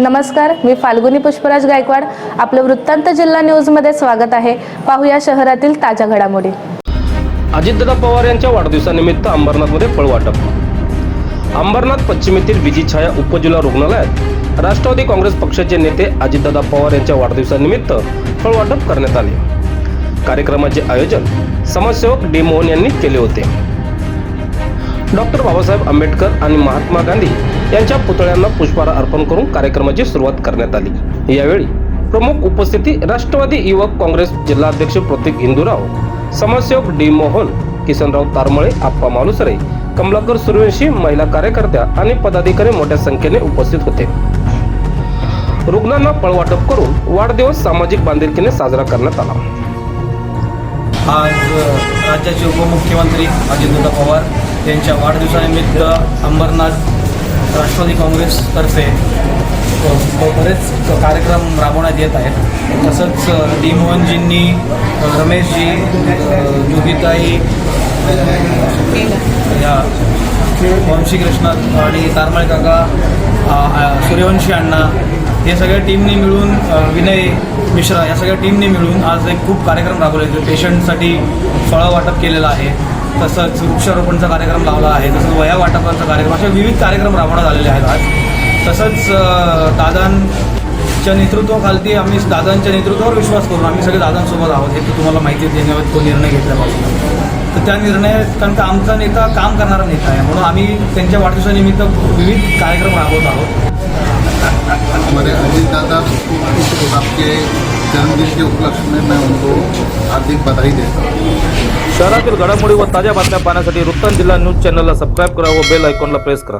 नमस्कार मी फाल्गुनी पुष्पराज गायकवाड. आपलं वृत्तांत जिल्हा न्यूजमध्ये स्वागत आहे. पाहूया शहरातील ताज्या घडामोडी. अजितदादा पवार यांच्या वाढदिवसानिमित्त अंबरनाथमध्ये फळ वाटप अंबरनाथ पश्चिम येथील विजी छाया उपजिल्हा रुग्णालयात राष्ट्रवादी काँग्रेस पक्षाचे नेते अजितदादा पवार यांच्या वाढदिवसानिमित्त फळ वाटप करण्यात आले. कार्यक्रमाचे आयोजन समाजसेवक डी मोहन यांनी केले होते. डॉक्टर बाबासाहेब आंबेडकर आणि महात्मा गांधी यांच्या पुतळ्यांना पुष्पहार अर्पण करून कार्यक्रमाची सुरुवात करण्यात आली. यावेळी प्रमुख उपस्थिती राष्ट्रवादी युवक काँग्रेस जिल्हाध्यक्ष प्रतीक इंदुराव समाजसेवक डी मोहन किसनराव तारमळे आप्पा मालुसरे कमलाकर सूर्यवंशी महिला कार्यकर्त्या आणि पदाधिकारी मोठ्या संख्येने उपस्थित होते. रुग्णांना पळवाटप करून वाढदिवस सामाजिक बांधिलकीने साजरा करण्यात आला. आज राज्याचे उपमुख्यमंत्री अजितदादा पवार यांच्या वाढदिवसानिमित्त अंबरनाथ राष्ट्रवादी काँग्रेसतर्फे बरेच कार्यक्रम राबवण्यात येत आहेत. तसंच डी मोहनजींनी रमेशजी योगिताई या वंशी कृष्ण आणि तारमाळे काका सूर्यवंशी अण्णा हे सगळ्या टीमनी मिळून विनय मिश्रा या सगळ्या टीमनी मिळून आज एक खूप कार्यक्रम राबवले आहेत पेशंटसाठी फळं वाटप केलेलं आहे. तसंच वृक्षारोपणचा कार्यक्रम लावला आहे तसंच वया वाटपाचा कार्यक्रम असे विविध कार्यक्रम राबवण्यात आलेले आहेत आज. तसंच दादांच्या नेतृत्वाखालती आम्ही दादांच्या नेतृत्वावर विश्वास करून आम्ही सगळे दादांसोबत आहोत हे तर तुम्हाला माहिती देण्यावर तो निर्णय घेतल्यापासून. तर त्या निर्णय कारण का आमचा नेता काम करणारा नेता आहे म्हणून आम्ही त्यांच्या वाढदिवसानिमित्त विविध कार्यक्रम राबवत आहोत. जन्मदिन के उपलक्ष्य में मैं उनको हार्दिक बधाई देता हूँ। शहरातील घडामोडी व ताज्या बातम्या पाहण्यासाठी वृत्तांत जिल्हा न्यूज चॅनलला सबस्क्राईब करा व बेल आयकॉनला प्रेस करा.